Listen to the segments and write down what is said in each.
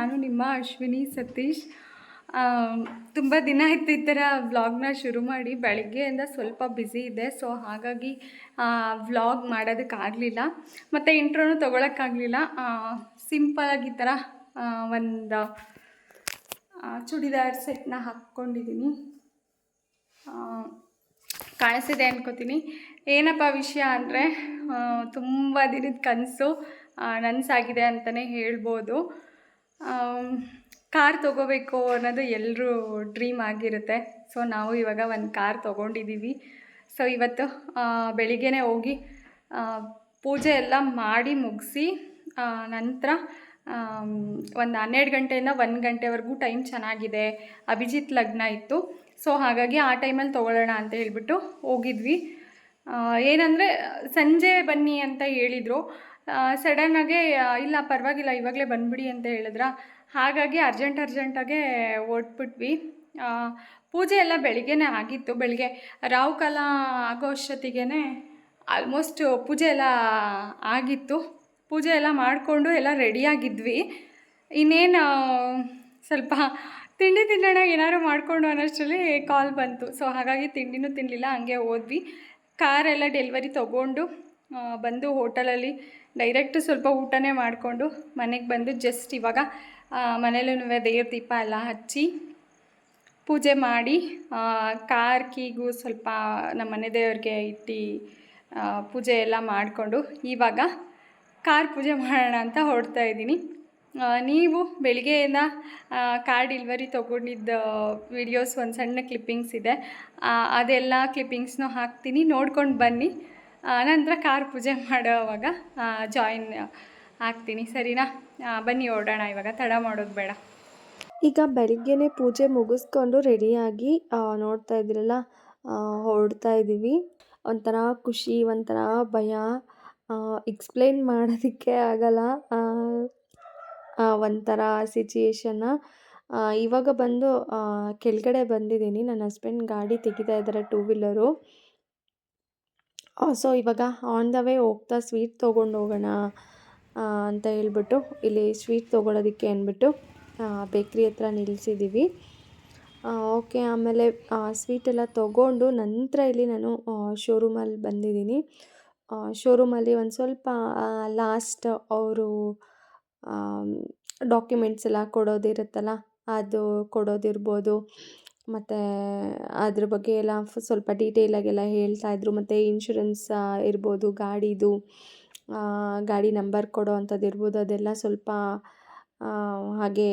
ನಾನು ನಿಮ್ಮ ಅಶ್ವಿನಿ, ಸತೀಶ್ ತುಂಬ ದಿನ ಆಯ್ತು ಈ ಥರ ವ್ಲಾಗ್ನ ಶುರು ಮಾಡಿ. ಬೆಳಗ್ಗೆಯಿಂದ ಸ್ವಲ್ಪ ಬ್ಯುಸಿ ಇದೆ ಸೊ ಹಾಗಾಗಿ ವ್ಲಾಗ್ ಮಾಡೋದಕ್ಕಾಗಲಿಲ್ಲ ಮತ್ತು ಇಂಟ್ರೋನು ತೊಗೊಳಕ್ಕಾಗಲಿಲ್ಲ ಸಿಂಪಲಾಗಿ ಈ ಥರ ಒಂದು ಚೂಡಿದಾರ್ ಸೆಟ್ನ ಹಾಕ್ಕೊಂಡಿದ್ದೀನಿ ಕಾಣಿಸಿದೆ ಅನ್ಕೋತೀನಿ. ಏನಪ್ಪ ವಿಷಯ ಅಂದರೆ ತುಂಬ ದಿನದ ಕನಸು ನನಸಾಗಿದೆ ಅಂತಲೇ ಹೇಳ್ಬೋದು. ಕಾರ್ ತೊಗೋಬೇಕು ಅನ್ನೋದು ಎಲ್ಲರೂ ಡ್ರೀಮ್ ಆಗಿರುತ್ತೆ. ಸೊ, ನಾವು ಇವಾಗ ಒಂದು ಕಾರ್ ತೊಗೊಂಡಿದ್ದೀವಿ ಸೊ, ಇವತ್ತು ಬೆಳಿಗ್ಗೆನೇ ಹೋಗಿ ಪೂಜೆ ಎಲ್ಲ ಮಾಡಿ ಮುಗಿಸಿ ನಂತರ ಒಂದು ಹನ್ನೆರಡು ಗಂಟೆಯಿಂದ ಒಂದು ಗಂಟೆವರೆಗೂ ಟೈಮ್ ಚೆನ್ನಾಗಿದೆ. ಅಭಿಜಿತ್ ಲಗ್ನ ಇತ್ತು. ಸೊ, ಹಾಗಾಗಿ ಆ ಟೈಮಲ್ಲಿ ತೊಗೊಳ್ಳೋಣ ಅಂತ ಹೇಳ್ಬಿಟ್ಟು ಹೋಗಿದ್ವಿ. ಏನಂದರೆ, ಸಂಜೆ ಬನ್ನಿ ಅಂತ ಹೇಳಿದರು. ಸಡನ್ನಾಗೆ ಇಲ್ಲ ಪರವಾಗಿಲ್ಲ, ಇವಾಗಲೇ ಬಂದ್ಬಿಡಿ ಅಂತ ಹೇಳಿದ್ರ? ಹಾಗಾಗಿ ಅರ್ಜೆಂಟ್ ಅರ್ಜೆಂಟಾಗೆ ಹೊರ್ಟ್ಬಿಟ್ವಿ. ಪೂಜೆ ಎಲ್ಲ ಬೆಳಿಗ್ಗೆನೇ ಆಗಿತ್ತು. ಬೆಳಿಗ್ಗೆ ರಾಹುಕಾಲ ಆಗೋ ಅಷ್ಟೊತ್ತಿಗೆ ಆಲ್ಮೋಸ್ಟ್ ಪೂಜೆ ಎಲ್ಲ ಆಗಿತ್ತು. ಪೂಜೆ ಎಲ್ಲ ಮಾಡಿಕೊಂಡು ಎಲ್ಲ ರೆಡಿಯಾಗಿದ್ವಿ ಇನ್ನೇನು ಸ್ವಲ್ಪ ತಿಂಡಿ ತಿನ್ನೋಣ ಏನಾದ್ರು ಮಾಡಿಕೊಂಡು ಅನ್ನೋಷ್ಟರಲ್ಲಿ ಕಾಲ್ ಬಂತು. ಸೊ ಹಾಗಾಗಿ ತಿಂಡಿನೂ ತಿನ್ನಲಿಲ್ಲ ಹಂಗೆ ಹೋದ್ವಿ. ಕಾರೆಲ್ಲ ಡೆಲಿವರಿ ತೊಗೊಂಡು ಬಂದು ಹೋಟೆಲಲ್ಲಿ ಡೈರೆಕ್ಟ್ ಸ್ವಲ್ಪ ಊಟನೇ ಮಾಡಿಕೊಂಡು ಮನೆಗೆ ಬಂದು ಜಸ್ಟ್ ಇವಾಗ ಮನೇಲೂ ದೇವ್ರ ದೀಪ ಎಲ್ಲ ಹಚ್ಚಿ ಪೂಜೆ ಮಾಡಿ ಕಾರ್ಕಿಗೂ ಕಾರ್ ಕೀಗೂ ಸ್ವಲ್ಪ ನಮ್ಮ ಮನೆ ದೇವ್ರಿಗೆ ಇಟ್ಟು ಪೂಜೆ ಎಲ್ಲ ಮಾಡಿಕೊಂಡು ಇವಾಗ ಕಾರ್ ಪೂಜೆ ಮಾಡೋಣ ಅಂತ ಹೊಡ್ತಾ ಇದ್ದೀನಿ. ನೀವು ಬೆಳಿಗ್ಗೆಯಿಂದ ಕಾರ್ ಡೆಲಿವರಿ ತೊಗೊಂಡಿದ್ದ ವಿಡಿಯೋಸ್ ಒಂದು ಸಣ್ಣ ಕ್ಲಿಪ್ಪಿಂಗ್ಸ್ ಇದೆ. ಅದೆಲ್ಲ ಕ್ಲಿಪ್ಪಿಂಗ್ಸ್ನೂ ಹಾಕ್ತೀನಿ. ನೋಡ್ಕೊಂಡು ಬನ್ನಿ. ನಂತರ ಕಾರ್ ಪೂಜೆ ಮಾಡೋವಾಗ ಜಾಯಿನ್ ಆಗ್ತೀನಿ. ಸರಿನಾ? ಬನ್ನಿ ಓಡೋಣ, ಇವಾಗ ತಡ ಮಾಡೋದು ಬೇಡ. ಈಗ ಬೆಳಿಗ್ಗೆನೆ ಪೂಜೆ ಮುಗಿಸ್ಕೊಂಡು ರೆಡಿಯಾಗಿ ನೋಡ್ತಾ ಇದ್ದೀರಲ್ಲ ಹೊರಡ್ತಾ ಇದ್ದೀವಿ. ಒಂಥರ ಖುಷಿ, ಒಂಥರ ಭಯ ಎಕ್ಸ್ಪ್ಲೇನ್ ಮಾಡೋದಕ್ಕೆ ಆಗಲ್ಲ. ಒಂಥರ ಸಿಚುಯೇಷನ್ನ ಇವಾಗ ಬಂದು ಕೆಳಗಡೆ ಬಂದಿದ್ದೀನಿ. ನನ್ನ ಹಸ್ಬೆಂಡ್ ಗಾಡಿ ತೆಗಿತಾ ಇದ್ದಾರೆ ಟೂ ವೀಲರು ಸೊ ಇವಾಗ ಆನ್ ದ ವೇ ಹೋಗ್ತಾ ಸ್ವೀಟ್ ತೊಗೊಂಡು ಹೋಗೋಣ ಅಂತ ಹೇಳ್ಬಿಟ್ಟು ಇಲ್ಲಿ ಸ್ವೀಟ್ ತೊಗೊಳೋದಕ್ಕೆ ಅಂದ್ಬಿಟ್ಟು ಬೇಕ್ರಿ ಹತ್ರ ನಿಲ್ಲಿಸಿದ್ದೀವಿ ಓಕೆ ಆಮೇಲೆ ಸ್ವೀಟ್ ಎಲ್ಲ ತೊಗೊಂಡು ನಂತರ ಇಲ್ಲಿ ನಾನು ಶೋರೂಮಲ್ಲಿ ಬಂದಿದ್ದೀನಿ. ಶೋರೂಮಲ್ಲಿ ಒಂದು ಸ್ವಲ್ಪ ಲಾಸ್ಟ್ ಅವರು ಡಾಕ್ಯುಮೆಂಟ್ಸ್ ಎಲ್ಲ ಕೊಡೋದಿರುತ್ತಲ್ಲ, ಅದು ಕೊಡೋದಿರ್ಬೋದು. ಮತ್ತು ಅದ್ರ ಬಗ್ಗೆ ಎಲ್ಲ ಸ್ವಲ್ಪ ಡೀಟೇಲಾಗೆಲ್ಲ ಹೇಳ್ತಾಯಿದ್ರು ಮತ್ತು ಇನ್ಶೂರೆನ್ಸ್ ಇರ್ಬೋದು ಗಾಡಿದು ಗಾಡಿ ನಂಬರ್ ಕೊಡೋ ಅಂಥದ್ದು ಇರ್ಬೋದು ಅದೆಲ್ಲ ಸ್ವಲ್ಪ ಹಾಗೆ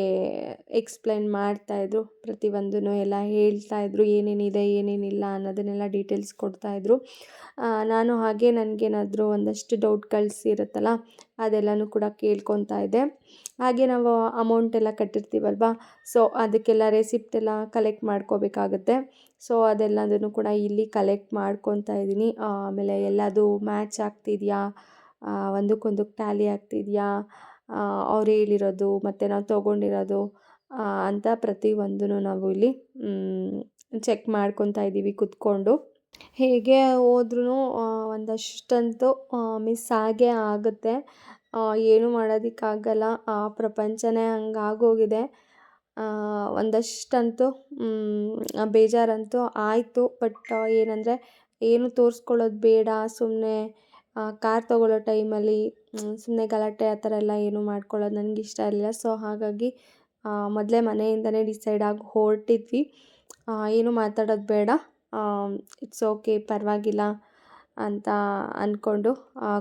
ಎಕ್ಸ್ಪ್ಲೈನ್ ಮಾಡ್ತಾಯಿದ್ರು ಪ್ರತಿಯೊಂದೂ ಎಲ್ಲ ಹೇಳ್ತಾಯಿದ್ರು ಏನೇನಿದೆ, ಏನೇನಿಲ್ಲ ಅನ್ನೋದನ್ನೆಲ್ಲ ಡೀಟೇಲ್ಸ್ ಕೊಡ್ತಾಯಿದ್ರು ನಾನು ಹಾಗೆ ನನಗೇನಾದರೂ ಒಂದಷ್ಟು ಡೌಟ್ ಇರುತ್ತಲ್ಲ ಅದೆಲ್ಲನೂ ಕೂಡ ಕೇಳ್ಕೊತಾ ಇದ್ದೆ. ಹಾಗೆ ನಾವು ಅಮೌಂಟ್ ಎಲ್ಲ ಕಟ್ಟಿರ್ತೀವಲ್ವಾ ಸೊ ಅದಕ್ಕೆಲ್ಲ ರೆಸಿಪ್ಟ್ ಎಲ್ಲ ಕಲೆಕ್ಟ್ ಮಾಡ್ಕೋಬೇಕಾಗುತ್ತೆ. ಸೊ ಅದೆಲ್ಲದನ್ನು ಕೂಡ ಇಲ್ಲಿ ಕಲೆಕ್ಟ್ ಮಾಡ್ಕೊತಾ ಇದ್ದೀನಿ. ಆಮೇಲೆ ಎಲ್ಲದು ಮ್ಯಾಚ್ ಆಗ್ತಿದೆಯಾ ಒಂದಕ್ಕೊಂದಕ್ಕೆ ಟ್ಯಾಲಿ ಆಗ್ತಿದೆಯಾ ಅವ್ರು ಹೇಳಿರೋದು ಮತ್ತು ನಾವು ತೊಗೊಂಡಿರೋದು ಅಂತ ಅಂತ ಪ್ರತಿಯೊಂದೂ ನಾವು ಇಲ್ಲಿ ಚೆಕ್ ಮಾಡ್ಕೊತಾ ಇದ್ದೀವಿ ಕುತ್ಕೊಂಡು. ಹೇಗೆ ಹೋದ್ರೂ ಒಂದಷ್ಟಂತೂ ಮಿಸ್ ಆಗೇ ಆಗುತ್ತೆ. ಏನು ಮಾಡೋದಕ್ಕಾಗಲ್ಲ. ಆ, ಪ್ರಪಂಚನೇ ಹಂಗಾಗೋಗಿದೆ. ಒಂದಷ್ಟಂತೂ ಬೇಜಾರಂತೂ ಆಯಿತು. ಬಟ್ ಏನಂದರೆ, ಏನು ತೋರಿಸ್ಕೊಳ್ಳೋದು ಬೇಡ ಸುಮ್ಮನೆ ಕಾರ್ ತೊಗೊಳ್ಳೋ ಟೈಮಲ್ಲಿ ಸುಮ್ಮನೆ ಗಲಾಟೆ ಆ ಥರ ಎಲ್ಲ ಏನೂ ಮಾಡ್ಕೊಳ್ಳೋದು ನನಗೆ ಇಷ್ಟ ಇರಲಿಲ್ಲ. ಸೊ, ಹಾಗಾಗಿ ಮೊದಲೇ ಮನೆಯಿಂದನೇ ಡಿಸೈಡ್ ಆಗಿ ಹೊರಟಿದ್ವಿ. ಏನು ಮಾತಾಡೋದು ಬೇಡ. ಇಟ್ಸ್ ಓಕೆ, ಪರವಾಗಿಲ್ಲ ಅಂತ ಅಂದ್ಕೊಂಡು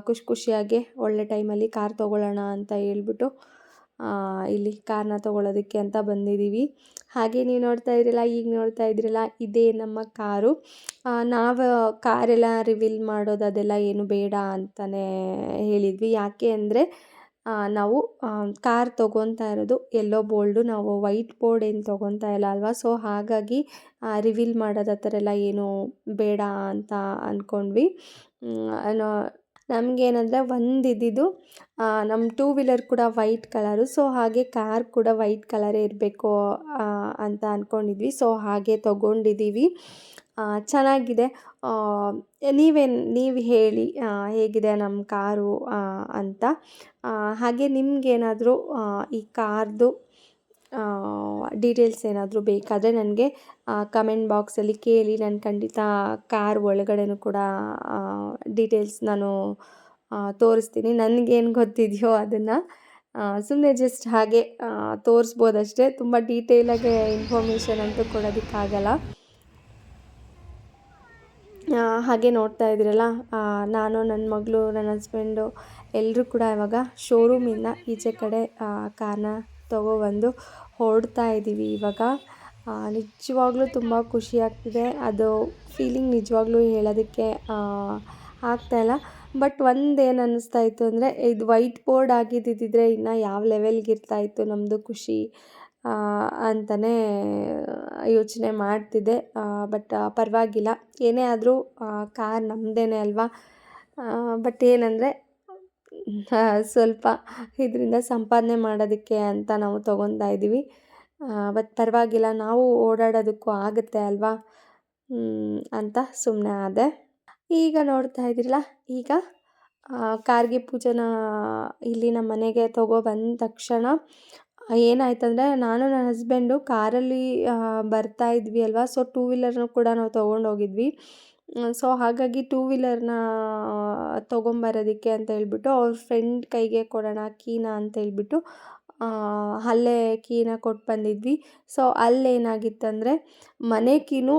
ಖುಷಿ ಖುಷಿಯಾಗೆ ಒಳ್ಳೆ ಟೈಮಲ್ಲಿ ಕಾರ್ ತೊಗೊಳ್ಳೋಣ ಅಂತ ಹೇಳ್ಬಿಟ್ಟು ಇಲ್ಲಿ ಕಾರ್ನ ತೊಗೊಳೋದಕ್ಕೆ ಅಂತ ಬಂದಿದ್ದೀವಿ. ಹಾಗೆ ನೀವು ನೋಡ್ತಾ ಇದ್ದೀರಲ್ಲ ಈಗ ನೋಡ್ತಾ ಇದ್ದೀರಲ್ಲ ಇದೇ ನಮ್ಮ ಕಾರು. ನಾವು ಕಾರೆಲ್ಲ ರಿವೀಲ್ ಮಾಡೋದು ಅದೆಲ್ಲ ಏನು ಬೇಡ ಅಂತಲೇ ಹೇಳಿದ್ವಿ. ಯಾಕೆ ಅಂದರೆ ನಾವು ಕಾರ್ ತೊಗೊತಾ ಇರೋದು ಎಲ್ಲೋ ಬೋಲ್ಡು, ನಾವು ವೈಟ್ ಬೋರ್ಡ್ ಏನು ತೊಗೊತಾ ಇಲ್ಲ ಅಲ್ವಾ? ಸೊ ಹಾಗಾಗಿ ರಿವೀಲ್ ಮಾಡೋದು ಆ ಥರ ಎಲ್ಲ ಏನು ಬೇಡ ಅಂತ ಅಂದ್ಕೊಂಡ್ವಿ ನಮಗೇನಂದರೆ ಒಂದು ಇದ್ದಿದ್ದು ನಮ್ಮ ಟೂ ವೀಲರ್ ಕೂಡ ವೈಟ್ ಕಲರು ಸೊ ಹಾಗೆ ಕಾರ್ ಕೂಡ ವೈಟ್ ಕಲರೇ ಇರಬೇಕು ಅಂತ ಅಂದ್ಕೊಂಡಿದ್ವಿ ಸೊ ಹಾಗೆ ತೊಗೊಂಡಿದ್ದೀವಿ ಚೆನ್ನಾಗಿದೆ. ನೀವೇನು, ನೀವು ಹೇಳಿ ಹೇಗಿದೆ ನಮ್ಮ ಕಾರು ಅಂತ. ಹಾಗೆ ನಿಮಗೇನಾದರೂ ಈ ಕಾರ್ದು ಡೀಟೇಲ್ಸ್ ಏನಾದರೂ ಬೇಕಾದರೆ ನನಗೆ ಕಮೆಂಟ್ ಬಾಕ್ಸಲ್ಲಿ ಕೇಳಿ, ನಾನು ಖಂಡಿತ ಕಾರ್ ಒಳಗಡೆನೂ ಕೂಡ ಡೀಟೇಲ್ಸ್ ನಾನು ತೋರಿಸ್ತೀನಿ. ನನಗೇನು ಗೊತ್ತಿದೆಯೋ ಅದನ್ನು ಸುಮ್ಮನೆ ಜಸ್ಟ್ ಹಾಗೆ ತೋರಿಸ್ಬೋದಷ್ಟೇ. ತುಂಬ ಡೀಟೇಲಾಗಿ ಇನ್ಫಾರ್ಮೇಷನ್ ಅಂತೂ ಕೊಡೋದಕ್ಕಾಗಲ್ಲ. ಹಾಗೆ ನೋಡ್ತಾ ಇದ್ದೀರಲ್ಲ ನಾನು ನನ್ನ ಮಗಳು ನನ್ನ ಹಸ್ಬೆಂಡು ಎಲ್ಲರೂ ಕೂಡ ಇವಾಗ ಶೋರೂಮಿಂದ ಈಚೆ ಕಡೆ ಕಾರನ್ನ ಕಾರ್ನ ತೊಗೊಬಂದು ಹೊರಡ್ತಾ ಇದ್ದೀವಿ ಇವಾಗ. ನಿಜವಾಗ್ಲೂ ತುಂಬ ಖುಷಿ ಆಗ್ತಿದೆ. ಅದು ಫೀಲಿಂಗ್ ನಿಜವಾಗ್ಲೂ ಹೇಳೋದಕ್ಕೆ ಆಗ್ತಾಯಿಲ್ಲ ಬಟ್ ಒಂದೇನು ಅನ್ನಿಸ್ತಾ ಇತ್ತು ಅಂದರೆ, ಇದು ವೈಟ್ ಬೋರ್ಡ್ ಆಗಿದ್ದಿದ್ದರೆ ಇನ್ನು ಯಾವ ಲೆವೆಲ್ಗೆ ಇರ್ತಾಯಿತ್ತು ನಮ್ಮದು ಖುಷಿ ಅಂತಲೇ ಯೋಚನೆ ಮಾಡ್ತಿದ್ದೆ. ಬಟ್ ಪರವಾಗಿಲ್ಲ. ಏನೇ ಆದರೂ ಕಾರ್ ನಮ್ಮದೇನೆ ಅಲ್ವಾ? ಬಟ್ ಏನಂದರೆ ಸ್ವಲ್ಪ ಇದರಿಂದ ಸಂಪಾದನೆ ಮಾಡೋದಕ್ಕೆ ಅಂತ ನಾವು ತೊಗೊತಾ ಇದ್ದೀವಿ. ಬಟ್ ಪರವಾಗಿಲ್ಲ, ನಾವು ಓಡಾಡೋದಕ್ಕೂ ಆಗುತ್ತೆ ಅಲ್ವಾ? ಅಂತ ಸುಮ್ಮನೆ ಆದೆ. ಈಗ ನೋಡ್ತಾ ಇದ್ದೀರಲ್ಲ, ಈಗ ಕಾರ್ಗೆ ಪೂಜೆನ ಇಲ್ಲಿ ನಮ್ಮ ಮನೆಗೆ ತಗೋ ಬಂದ ತಕ್ಷಣ ಏನಾಯ್ತಂದರೆ, ನಾನು ನನ್ನ ಹಸ್ಬೆಂಡು ಕಾರಲ್ಲಿ ಬರ್ತಾ ಇದ್ವಿ ಅಲ್ವಾ? ಸೊ ಟೂ ವೀಲರ್ನೂ ಕೂಡ ನಾವು ತೊಗೊಂಡೋಗಿದ್ವಿ. ಸೊ ಹಾಗಾಗಿ ಟೂ ವೀಲರ್ನ ತೊಗೊಂಬರೋದಕ್ಕೆ ಅಂತ ಹೇಳ್ಬಿಟ್ಟು ಅವ್ರ ಫ್ರೆಂಡ್ ಕೈಗೆ ಕೊಡೋಣ ಕೀನ ಅಂತ ಹೇಳ್ಬಿಟ್ಟು ಅಲ್ಲೇ ಕೀನ ಕೊಟ್ಟು ಬಂದಿದ್ವಿ. ಸೊ ಅಲ್ಲೇನಾಗಿತ್ತಂದರೆ ಮನೆ ಕೀನು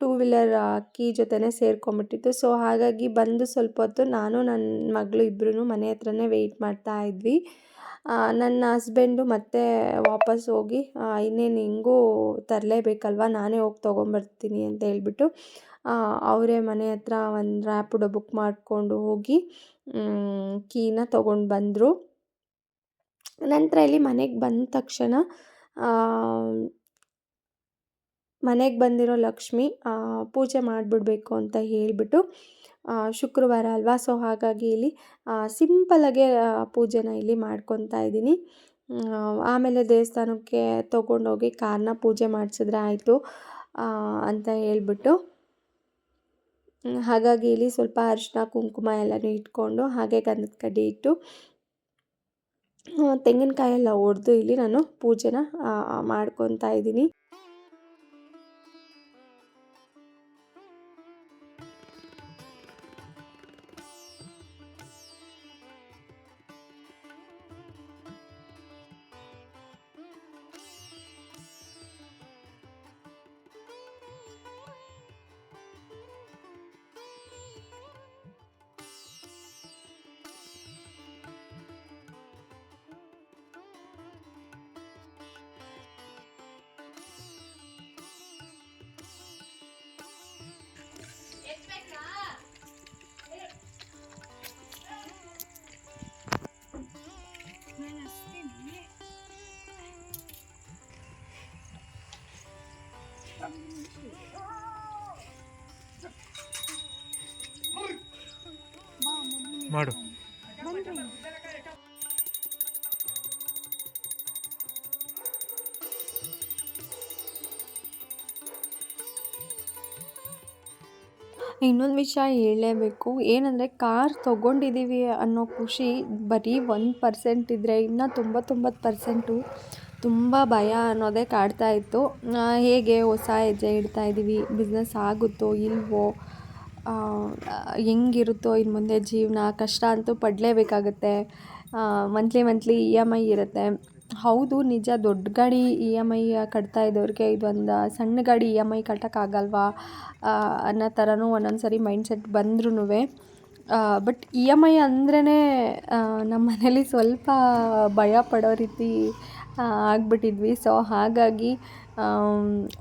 ಟೂ ವೀಲರ್ ಕೀ ಜೊತೆನೇ ಸೇರ್ಕೊಂಬಿಟ್ಟಿತ್ತು. ಸೊ ಹಾಗಾಗಿ ಬಂದು ಸ್ವಲ್ಪ ಹೊತ್ತು ನಾನು ನನ್ನ ಮಗಳು ಇಬ್ಬರೂ ಮನೆ ಹತ್ರನೇ ವೆಯ್ಟ್ ಮಾಡ್ತಾ ಇದ್ವಿ. ನನ್ನ ಹಸ್ಬೆಂಡು ಮತ್ತೆ ವಾಪಸ್ ಹೋಗಿ ಇನ್ನೇನು ಹೆಂಗೂ ತರಲೇಬೇಕಲ್ವ, ನಾನೇ ಹೋಗಿ ತೊಗೊಂಬರ್ತೀನಿ ಅಂತ ಹೇಳ್ಬಿಟ್ಟು ಅವರೇ ಮನೆ ಹತ್ರ ಒಂದು ರ್ಯಾಪಿಡೋ ಬುಕ್ ಮಾಡಿಕೊಂಡು ಹೋಗಿ ಕೀನ ತೊಗೊಂಡು ಬಂದರು. ನಂತರ ಇಲ್ಲಿ ಮನೆಗೆ ಬಂದ ತಕ್ಷಣ ಮನೆಗೆ ಬಂದಿರೋ ಲಕ್ಷ್ಮಿ ಪೂಜೆ ಮಾಡಿಬಿಡ್ಬೇಕು ಅಂತ ಹೇಳಿಬಿಟ್ಟು ಶುಕ್ರವಾರ ಅಲ್ವಾ? ಸೊ ಹಾಗಾಗಿ ಇಲ್ಲಿ ಸಿಂಪಲಾಗೆ ಪೂಜೆನ ಇಲ್ಲಿ ಮಾಡ್ಕೊತಾ ಇದ್ದೀನಿ. ಆಮೇಲೆ ದೇವಸ್ಥಾನಕ್ಕೆ ತೊಗೊಂಡೋಗಿ ಕಾರನ್ನ ಪೂಜೆ ಮಾಡಿಸಿದ್ರೆ ಆಯಿತು ಅಂತ ಹೇಳ್ಬಿಟ್ಟು. ಹಾಗಾಗಿ ಇಲ್ಲಿ ಸ್ವಲ್ಪ ಅರಿಶಿನ ಕುಂಕುಮ ಎಲ್ಲನೂ ಇಟ್ಕೊಂಡು ಹಾಗೆ ಗಂಧದ ಕಡ್ಡಿ ಇಟ್ಟು ತೆಂಗಿನಕಾಯೆಲ್ಲ ಒಡೆದು ಇಲ್ಲಿ ನಾನು ಪೂಜೆನ ಮಾಡ್ಕೊತಾ ಇದ್ದೀನಿ. ಮಾಡು. ಇನ್ನೊಂದು ವಿಷಯ ಹೇಳಲೇಬೇಕು. ಏನಂದರೆ ಕಾರ್ ತೊಗೊಂಡಿದ್ದೀವಿ ಅನ್ನೋ ಖುಷಿ ಬರೀ ಒಂದು ಪರ್ಸೆಂಟ್ ಇದ್ದರೆ ಇನ್ನೂ ತೊಂಬತ್ತೊಂಬತ್ತು ಪರ್ಸೆಂಟು ತುಂಬ ಭಯ ಅನ್ನೋದೇ ಕಾಡ್ತಾ ಇತ್ತು. ಹೇಗೆ ಹೊಸ ಹೆಜ್ಜೆ ಇಡ್ತಾ ಇದ್ದೀವಿ? ಬಿಸ್ನೆಸ್ ಆಗುತ್ತೋ ಇಲ್ವೋ? ಆ, ಹೆಂಗಿರುತ್ತೋ ಇನ್ನು ಮುಂದೆ ಜೀವನ? ಕಷ್ಟ ಅಂತೂ ಪಡಲೇಬೇಕಾಗತ್ತೆ. Monthly monthly E M I ಇರುತ್ತೆ. ಹೌದು ನಿಜ ದೊಡ್ಡ ಗಾಡಿ ಇ ಎಂ ಐ ಕಟ್ತಾ ಇದ್ದವ್ರಿಗೆ ಇದೊಂದು ಸಣ್ಣ ಗಾಡಿ ಇ ಎಂ ಐ ಕಟ್ಟೋಕ್ಕಾಗಲ್ವಾ? ಅನ್ನೋ ಥರನೂ ಒಂದೊಂದು ಸರಿ ಮೈಂಡ್ಸೆಟ್ ಬಂದ್ರೂ ಬಟ್ ಇ ಎಂ ಐ ಅಂದ್ರೇ ನಮ್ಮ ಮನೇಲಿ ಸ್ವಲ್ಪ ಭಯ ಪಡೋ ರೀತಿ ಆಗಿಬಿಟ್ಟಿದ್ವಿ. ಸೊ ಹಾಗಾಗಿ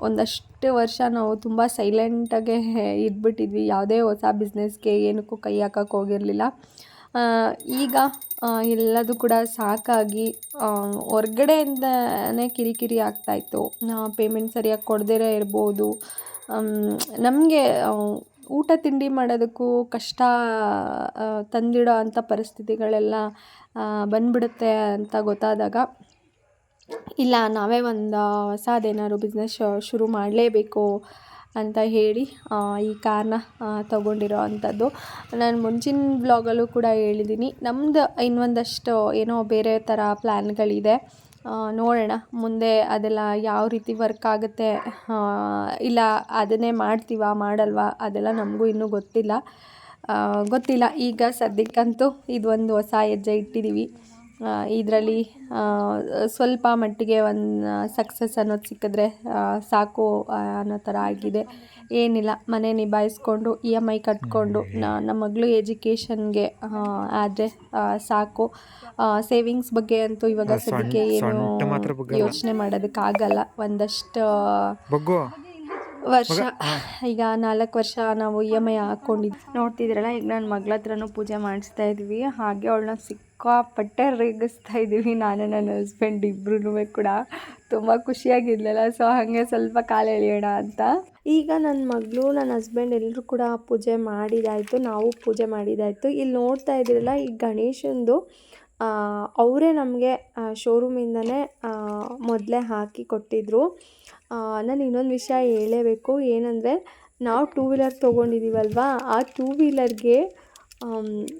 ಒಂದಷ್ಟು ವರ್ಷ ನಾವು ತುಂಬ ಸೈಲೆಂಟಾಗೆ ಇದ್ಬಿಟ್ಟಿದ್ವಿ. ಯಾವುದೇ ಹೊಸ ಬಿಸ್ನೆಸ್ಗೆ ಏನಕ್ಕೂ ಕೈ ಹಾಕಕ್ಕೆ ಹೋಗಿರಲಿಲ್ಲ. ಈಗ ಎಲ್ಲದೂ ಕೂಡ ಸಾಕಾಗಿ ಹೊರ್ಗಡೆಯಿಂದನೇ ಕಿರಿಕಿರಿ ಆಗ್ತಾಯಿತ್ತು ಪೇಮೆಂಟ್ ಸರಿಯಾಗಿ ಕೊಡದೇ ಇರ್ಬೋದು. ನಮಗೆ ಊಟ ತಿಂಡಿ ಮಾಡೋದಕ್ಕೂ ಕಷ್ಟ ತಂದಿಡೋ ಅಂಥ ಪರಿಸ್ಥಿತಿಗಳೆಲ್ಲ ಬಂದ್ಬಿಡುತ್ತೆ ಅಂತ ಗೊತ್ತಾದಾಗ ಇಲ್ಲ, ನಾವೇ ಒಂದು ಹೊಸದೇನಾದ್ರು ಬಿಸ್ನೆಸ್ ಶುರು ಮಾಡಲೇಬೇಕು ಅಂತ ಹೇಳಿ ಈ ಕಾರನ್ನ ತಗೊಂಡಿರೋ ಅಂಥದ್ದು ನಾನು ಮುಂಚಿನ ಬ್ಲಾಗಲ್ಲೂ ಕೂಡ ಹೇಳಿದ್ದೀನಿ ನಮ್ಮದು ಇನ್ನೊಂದಷ್ಟು ಏನೋ ಬೇರೆ ಥರ ಪ್ಲ್ಯಾನ್ಗಳಿದೆ ನೋಡೋಣ. ಮುಂದೆ ಅದೆಲ್ಲ ಯಾವ ರೀತಿ ವರ್ಕ್ ಆಗುತ್ತೆ ಇಲ್ಲ ಅದನ್ನೇ ಮಾಡ್ತೀವ, ಮಾಡಲ್ವಾ, ಅದೆಲ್ಲ ನಮಗೂ ಇನ್ನೂ ಗೊತ್ತಿಲ್ಲ. ಗೊತ್ತಿಲ್ಲ. ಈಗ ಸದ್ಯಕ್ಕಂತೂ ಇದೊಂದು ಹೊಸ ಹೆಜ್ಜೆ ಇಟ್ಟಿದ್ದೀವಿ ಇದರಲ್ಲಿ ಸ್ವಲ್ಪ ಮಟ್ಟಿಗೆ ಒಂದು ಸಕ್ಸಸ್ ಅನ್ನೋದು ಸಿಕ್ಕಿದ್ರೆ ಸಾಕು ಅನ್ನೋ ಥರ ಆಗಿದೆ. ಏನಿಲ್ಲ ಮನೆ ನಿಭಾಯಿಸ್ಕೊಂಡು ಇ ಎಂ ಐ ಕಟ್ಕೊಂಡು ನಮ್ಮ ಮಗಳು ಎಜುಕೇಷನ್ಗೆ ಆದರೆ ಸಾಕು. ಸೇವಿಂಗ್ಸ್ ಬಗ್ಗೆ ಅಂತೂ ಇವಾಗ ಸದ್ಯಕ್ಕೆ ಏನು. ಯೋಚನೆ ಮಾಡೋದಕ್ಕಾಗಲ್ಲ. ಒಂದಷ್ಟು ವರ್ಷ ಈಗ ನಾಲ್ಕು ವರ್ಷ ನಾವು ಇ ಎಂ ಐ ಹಾಕ್ಕೊಂಡಿದ್ವಿ ನೋಡ್ತಿದ್ರಲ್ಲ ಈಗ ನನ್ನ ಮಗಳ ಹತ್ರನೂ ಪೂಜೆ ಮಾಡಿಸ್ತಾ ಇದ್ವಿ. ಹಾಗೆ ಅವಳನ್ನ ಸಿಕ್ಕಾಪಟ್ಟೆ ರೇಗಿಸ್ತಾ ಇದ್ದೀವಿ ನಾನು ನನ್ನ ಹಸ್ಬೆಂಡ್ ಇಬ್ರು ಕೂಡ ತುಂಬ ಖುಷಿಯಾಗಿರ್ಲಿಲ್ಲ ಸೊ ಹಾಗೆ ಸ್ವಲ್ಪ ಕಾಲ ಎಳೆಯೋಣ ಅಂತ. ಈಗ ನನ್ನ ಮಗಳು ನನ್ನ ಹಸ್ಬೆಂಡ್ ಎಲ್ಲರೂ ಕೂಡ ಪೂಜೆ ಮಾಡಿದಾಯಿತು. ನಾವು ಪೂಜೆ ಮಾಡಿದಾಯಿತು. ಇಲ್ಲಿ ನೋಡ್ತಾ ಇದ್ದೀರಲ್ಲ ಈ ಗಣೇಶಂದು ಅವರೇ ನಮಗೆ ಶೋರೂಮಿಂದನೇ ಮೊದಲೇ ಹಾಕಿ ಕೊಟ್ಟಿದ್ದರು ನಾನು ಇನ್ನೊಂದು ವಿಷಯ ಹೇಳೇಬೇಕು ಏನಂದರೆ, ನಾವು ಟೂ ವೀಲರ್ ತೊಗೊಂಡಿದ್ದೀವಲ್ವಾ ಆ ಟೂ ವೀಲರ್ಗೆ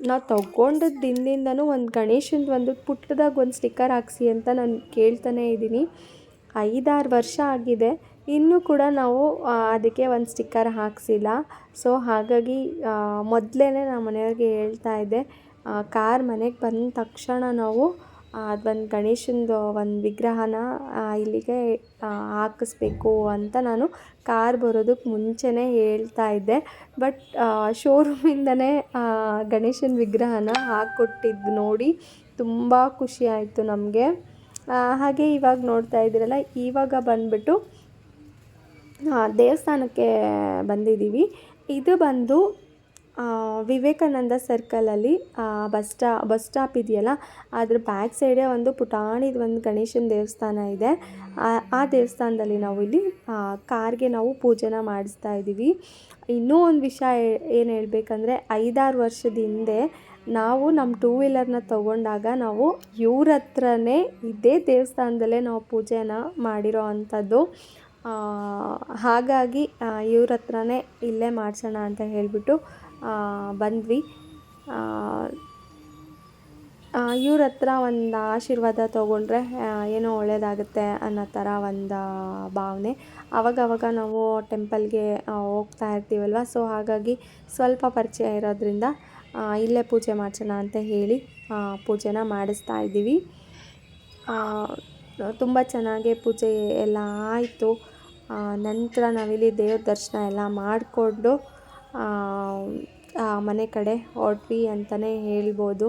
ನಾವು ತೊಗೊಂಡದ ದಿನದಿಂದನೂ ಒಂದು ಗಣೇಶಂದು ಒಂದು ಪುಟ್ಟದಾಗ ಒಂದು ಸ್ಟಿಕ್ಕರ್ ಹಾಕ್ಸಿ ಅಂತ ನಾನು ಕೇಳ್ತಾನೇ ಇದ್ದೀನಿ. ಐದಾರು ವರ್ಷ ಆಗಿದೆ. ಇನ್ನೂ ಕೂಡ ನಾವು ಅದಕ್ಕೆ ಒಂದು ಸ್ಟಿಕ್ಕರ್ ಹಾಕ್ಸಿಲ್ಲ. ಸೊ ಹಾಗಾಗಿ ಮೊದಲೇ ನಮ್ಮ ಮನೆಯವ್ರಿಗೆ ಹೇಳ್ತಾ ಇದ್ದೆ. ಕಾರ್ ಮನೆಗೆ ಬಂದ ತಕ್ಷಣ ನಾವು ಅದೊಂದು ಗಣೇಶಂದು ಒಂದು ವಿಗ್ರಹನ ಇಲ್ಲಿಗೆ ಹಾಕಿಸ್ಬೇಕು ಅಂತ ನಾನು ಕಾರ್ ಬರೋದಕ್ಕೆ ಮುಂಚೆನೇ ಹೇಳ್ತಾ ಇದ್ದೆ. ಬಟ್ ಶೋರೂಮಿಂದನೇ ಗಣೇಶನ ವಿಗ್ರಹನ ಹಾಕ್ಕೊಟ್ಟಿದ್ದು ನೋಡಿ ತುಂಬ ಖುಷಿ ಆಯಿತು ನಮಗೆ. ಹಾಗೆ ಇವಾಗ ನೋಡ್ತಾ ಇದ್ದೀರಲ್ಲ, ಇವಾಗ ಬಂದುಬಿಟ್ಟು ದೇವಸ್ಥಾನಕ್ಕೆ ಬಂದಿದ್ದೀವಿ ಇದು ಬಂದು ವಿವೇಕಾನಂದ ಸರ್ಕಲಲ್ಲಿ ಬಸ್ ಸ್ಟಾ ಬಸ್ ಸ್ಟಾಪ್ ಇದೆಯಲ್ಲ, ಅದ್ರ ಬ್ಯಾಕ್ ಸೈಡೇ ಒಂದು ಪುಟಾಣಿದ ಒಂದು ಗಣೇಶನ ದೇವಸ್ಥಾನ ಇದೆ. ಆ ದೇವಸ್ಥಾನದಲ್ಲಿ ನಾವು ಇಲ್ಲಿ ಕಾರ್ಗೆ ನಾವು ಪೂಜೆನ ಮಾಡಿಸ್ತಾ ಇದ್ದೀವಿ. ಇನ್ನೂ ಒಂದು ವಿಷಯ ಏನು ಹೇಳಬೇಕಂದ್ರೆ, ಐದಾರು ವರ್ಷದ ಹಿಂದೆ ನಾವು ನಮ್ಮ ಟೂ ವೀಲರ್ನ ತಗೊಂಡಾಗ ನಾವು ಇವ್ರ ಹತ್ರನೇ ಇದೇ ದೇವಸ್ಥಾನದಲ್ಲೇ ನಾವು ಪೂಜೆನ ಮಾಡಿರೋ ಅಂಥದ್ದು. ಹಾಗಾಗಿ ಇವ್ರ ಹತ್ರನೇ ಇಲ್ಲೇ ಮಾಡಿಸೋಣ ಅಂತ ಹೇಳಿಬಿಟ್ಟು ಬಂದ್ವಿ. ಇವ್ರ ಹತ್ರ ಒಂದು ಆಶೀರ್ವಾದ ತೊಗೊಂಡ್ರೆ ಏನೋ ಒಳ್ಳೆಯದಾಗುತ್ತೆ ಅನ್ನೋ ಥರ ಒಂದು ಭಾವನೆ. ಅವಾಗವಾಗ ನಾವು ಟೆಂಪಲ್ಗೆ ಹೋಗ್ತಾ ಇರ್ತೀವಲ್ವ? ಸೊ, ಹಾಗಾಗಿ ಸ್ವಲ್ಪ ಪರಿಚಯ ಇರೋದ್ರಿಂದ ಇಲ್ಲೇ ಪೂಜೆ ಮಾಡ್ಸೋಣ ಅಂತ ಹೇಳಿ ಪೂಜೆನ ಮಾಡಿಸ್ತಾ ಇದ್ದೀವಿ. ತುಂಬ ಚೆನ್ನಾಗಿ ಪೂಜೆ ಎಲ್ಲ ಆಯಿತು. ನಂತರ ನಾವಿಲ್ಲಿ ದೇವ್ರ ದರ್ಶನ ಎಲ್ಲ ಮಾಡಿಕೊಂಡು ಮನೆ ಕಡೆ ಹೊರಟ್ವಿ ಅಂತಲೇ ಹೇಳ್ಬೋದು.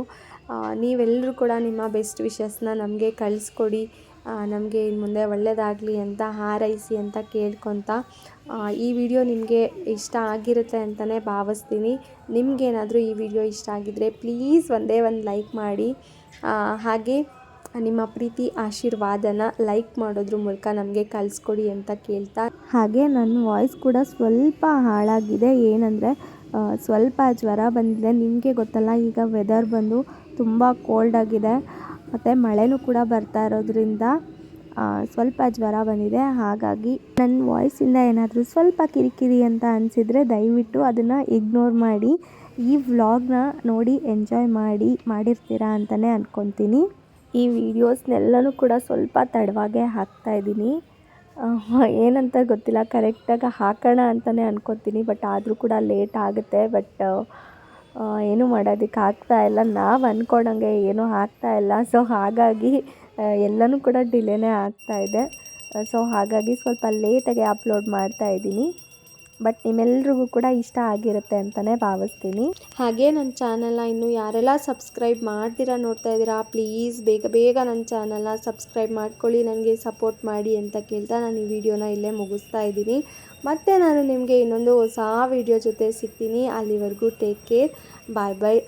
ನೀವೆಲ್ಲರೂ ಕೂಡ ನಿಮ್ಮ ಬೆಸ್ಟ್ ವಿಶಸ್ನ ನಮಗೆ ಕಳಿಸ್ಕೊಡಿ. ನಮಗೆ ಇನ್ನು ಮುಂದೆ ಒಳ್ಳೆಯದಾಗಲಿ ಅಂತ ಹಾರೈಸಿ ಅಂತ ಕೇಳ್ಕೊತ ಈ ವಿಡಿಯೋ ನಿಮಗೆ ಇಷ್ಟ ಆಗಿರುತ್ತೆ ಅಂತಲೇ ಭಾವಿಸ್ತೀನಿ. ನಿಮಗೇನಾದರೂ ಈ ವಿಡಿಯೋ ಇಷ್ಟ ಆಗಿದ್ದರೆ ಪ್ಲೀಸ್ ಒಂದೇ ಒಂದು ಲೈಕ್ ಮಾಡಿ. ಹಾಗೆ ನಿಮ್ಮ ಪ್ರೀತಿ, ಆಶೀರ್ವಾದನ ಲೈಕ್ ಮಾಡೋದ್ರ ಮೂಲಕ ನಮಗೆ ಕಳಿಸ್ಕೊಡಿ ಅಂತ ಕೇಳ್ತಾ. ಹಾಗೆ ನನ್ನ ವಾಯ್ಸ್ ಕೂಡ ಸ್ವಲ್ಪ ಹಾಳಾಗಿದೆ. ಏನಂದರೆ ಸ್ವಲ್ಪ ಜ್ವರ ಬಂದಿದೆ. ನಿಮಗೆ ಗೊತ್ತಲ್ಲ, ಈಗ ವೆದರ್ ಬಂದು ತುಂಬ ಕೋಲ್ಡ್ ಆಗಿದೆ. ಮತ್ತು ಮಳೆನೂ ಕೂಡ ಬರ್ತಾ ಇರೋದ್ರಿಂದ ಸ್ವಲ್ಪ ಜ್ವರ ಬಂದಿದೆ. ಹಾಗಾಗಿ ನನ್ನ ವಾಯ್ಸಿಂದ ಏನಾದರೂ ಸ್ವಲ್ಪ ಕಿರಿಕಿರಿ ಅಂತ ಅನಿಸಿದರೆ ದಯವಿಟ್ಟು ಅದನ್ನು ಇಗ್ನೋರ್ ಮಾಡಿ, ಈ ವ್ಲಾಗ್ನ ನೋಡಿ ಎಂಜಾಯ್ ಮಾಡಿ, ಮಾಡಿರ್ತೀರಾ ಅಂತಲೇ ಅಂದ್ಕೊತೀನಿ ಈ ವಿಡಿಯೋಸ್ನೆಲ್ಲನೂ ಕೂಡ ಸ್ವಲ್ಪ ತಡವಾಗೇ ಹಾಕ್ತಾಯಿದ್ದೀನಿ ಏನಂತ ಗೊತ್ತಿಲ್ಲ, ಕರೆಕ್ಟಾಗಿ ಹಾಕೋಣ ಅಂತಲೇ ಅನ್ಕೊತೀನಿ, ಬಟ್ ಆದರೂ ಕೂಡ ಲೇಟ್ ಆಗುತ್ತೆ. ಬಟ್ ಏನೂ ಮಾಡೋದಕ್ಕೆ ಆಗ್ತಾ ಇಲ್ಲ. ನಾವು ಅಂದ್ಕೊಂಡಂಗೆ ಏನೂ ಆಗ್ತಾ ಇಲ್ಲ. ಸೊ ಹಾಗಾಗಿ ಎಲ್ಲನೂ ಕೂಡ ಡಿಲೇನೇ ಆಗ್ತಾ ಇದೆ. ಸೊ ಹಾಗಾಗಿ ಸ್ವಲ್ಪ ಲೇಟಾಗಿ ಅಪ್ಲೋಡ್ ಮಾಡ್ತಾ ಇದ್ದೀನಿ. ಬಟ್ ನಿಮ್ಮೆಲ್ರಿಗೂ ಕೂಡ ಇಷ್ಟ ಆಗಿರುತ್ತೆ ಅಂತಲೇ ಭಾವಿಸ್ತೀನಿ. ಹಾಗೆ ನನ್ನ ಚಾನಲ್ನ ಇನ್ನೂ ಯಾರೆಲ್ಲ ಸಬ್ಸ್ಕ್ರೈಬ್ ಮಾಡ್ತೀರಾ ನೋಡ್ತಾ ಇದ್ದೀರಾ, ಪ್ಲೀಸ್ ಬೇಗ ಬೇಗ ನನ್ನ ಚಾನಲ್ನ ಸಬ್ಸ್ಕ್ರೈಬ್ ಮಾಡ್ಕೊಳ್ಳಿ, ನನಗೆ ಸಪೋರ್ಟ್ ಮಾಡಿ ಅಂತ ಕೇಳ್ತಾ ನಾನು ಈ ವಿಡಿಯೋನ ಇಲ್ಲೇ ಮುಗಿಸ್ತಾ ಇದ್ದೀನಿ. ಮತ್ತು ನಾನು ನಿಮಗೆ ಇನ್ನೊಂದು ಹೊಸ ವಿಡಿಯೋ ಜೊತೆ ಸಿಗ್ತೀನಿ. ಅಲ್ಲಿವರೆಗೂ ಟೇಕ್ ಕೇರ್ ಬಾಯ್ ಬಾಯ್